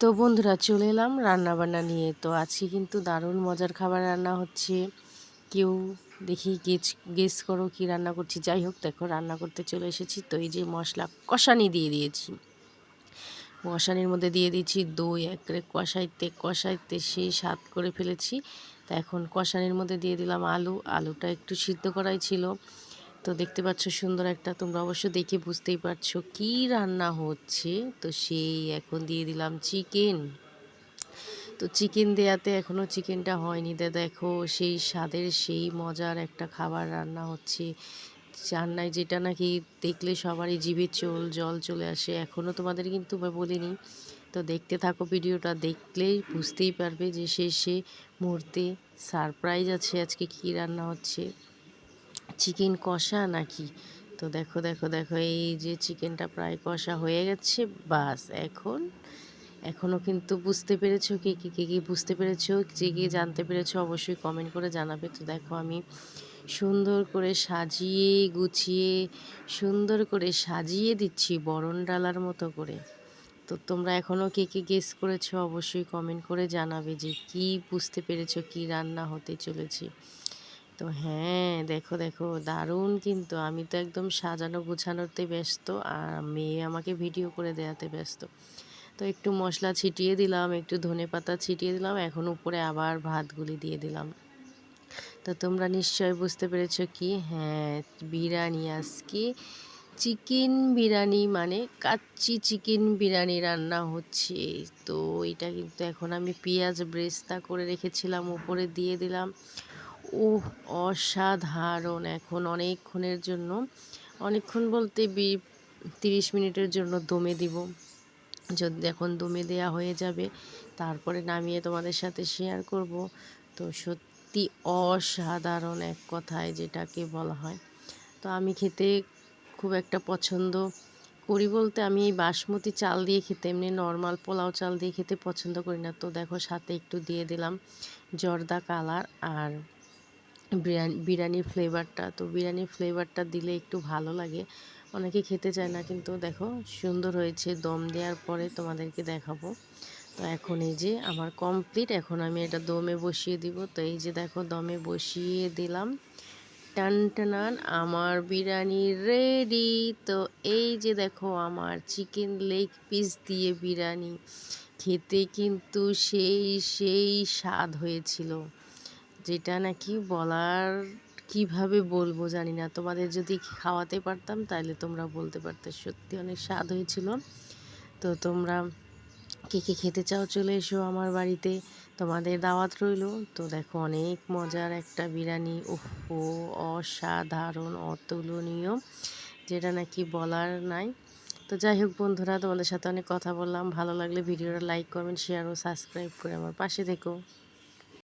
তো বন্ধুরা চলে এলাম রান্নাবান্না নিয়ে। তো আজকে কিন্তু দারুণ মজার খাবার রান্না হচ্ছে। কেউ দেখি গেস গেস করো কি রান্না করছি। যাই হোক, দেখো রান্না করতে চলে এসেছি। তো এই যে মশলা কষানি দিয়ে দিয়েছি। কষানির মধ্যে দিয়ে দিয়েছি দই একরে কষাইতে কষাইতে সেই স্বাদ করে ফেলেছি। তা এখন কষানির মধ্যে দিয়ে দিলাম আলু। আলুটা একটু সিদ্ধ করাই ছিল। তো দেখতে পাচ্ছ সুন্দর একটা, তোমরা অবশ্য দেখে বুঝতেই পারছ কি রান্না হচ্ছে। তো সেই এখন দিয়ে দিলাম চিকেন। তো চিকেন দেয়াতে এখনও চিকেনটা হয়নি। দে দেখো সেই স্বাদের সেই মজার একটা খাবার রান্না হচ্ছে। রান্নায় যেটা নাকি দেখলে সবারই জিভে চোল, জল চলে আসে এখনও তোমাদের কিন্তু বলিনি। তো দেখতে থাকো ভিডিওটা দেখলেই বুঝতেই পারবে যে শেষে মুহূর্তে সারপ্রাইজ আছে আজকে কি রান্না হচ্ছে। চিকেন কষা নাকি? তো দেখো দেখো দেখো, এই যে চিকেনটা প্রায় কষা হয়ে গেছে, বাস। এখন এখনও কিন্তু বুঝতে পেরেছ কে কে কে কে বুঝতে পেরেছ, যে কে জানতে পেরেছ অবশ্যই কমেন্ট করে জানাবে। তো দেখো, আমি সুন্দর করে সাজিয়ে গুছিয়ে, সুন্দর করে সাজিয়ে দিচ্ছি বরণ ডালার মতো করে। তো তোমরা এখনও কে কে গেস করেছ অবশ্যই কমেন্ট করে জানাবে যে কি বুঝতে পেরেছ, কি রান্না হতে চলেছে। তো হ্যাঁ দেখো দেখো, দারুণ কিন্তু। আমি তো একদম সাজানো, গুছানোতে ব্যস্ত আর মেয়ে আমাকে ভিডিও করে দেওয়াতে ব্যস্ত। তো একটু মশলা ছিটিয়ে দিলাম, একটু ধনে পাতা ছিটিয়ে দিলাম, এখন উপরে আবার ভাতগুলি দিয়ে দিলাম। তো তোমরা নিশ্চয় বুঝতে পেরেছ কি? হ্যাঁ বিরিয়ানি আজকে চিকেন বিরিয়ানি মানে কাচ্চি চিকেন বিরিয়ানি রান্না হচ্ছে। তো এটা কিন্তু এখন আমি পেঁয়াজ ব্রেস্তা করে রেখেছিলাম, উপরে দিয়ে দিলাম। ও অসাধারণ এখন অনেকক্ষণের জন্য। অনেকক্ষণ বলতে বি, তিরিশ মিনিটের জন্য দমে দিব। যদি এখন দমে দেয়া হয়ে যাবে, তারপরে নামিয়ে তোমাদের সাথে শেয়ার করব। তো সত্যি অসাধারণ এক কথায় যেটাকে বলা হয়। তো আমি খেতে খুব একটা পছন্দ করি বলতে আমি এই বাসমতি চাল দিয়ে খেতে, এমনি নর্মাল পোলাও চাল দিয়ে খেতে পছন্দ করি না। তো দেখো, সাথে একটু দিয়ে দিলাম জর্দা কালার আর বিরিয়ানি বিরিয়ানির ফ্লেভারটা তো বিরিয়ানির ফ্লেভারটা দিলে একটু ভালো লাগে। অনেকে খেতে চায় না, কিন্তু দেখো, সুন্দর হয়েছে। দম দেওয়ার পরে তোমাদেরকে দেখাবো। তো এখন এই যে আমার কমপ্লিট এখন আমি এটা দমে বসিয়ে দিব। তো এই যে দেখো, দমে বসিয়ে দিলাম। টান, টানান, আমার বিরিয়ানি রেডি তো এই যে দেখো, আমার চিকেন লেগ পিস দিয়ে বিরিয়ানি। খেতে কিন্তু সেই সেই স্বাদ হয়েছিল। যেটা নাকি বলার কীভাবে বলব জানি না। তোমাদের যদি খাওয়াতে পারতাম তাহলে তোমরা বলতে পারতে। সত্যি অনেক স্বাদ হয়েছিল। তো তোমরা কে কে খেতে চাও চলে এসো আমার বাড়িতে। তোমাদের দাওয়াত রইল। তো দেখো অনেক মজার একটা বিরিয়ানি। ওহো অসাধারণ, অতুলনীয়, যেটা নাকি বলার নাই। তো যাই হোক বন্ধুরা, তোমাদের সাথে অনেক কথা বললাম। ভালো লাগলে ভিডিওটা লাইক, কমেন্ট শেয়ার ও সাবস্ক্রাইব করে আমার পাশে থেকো।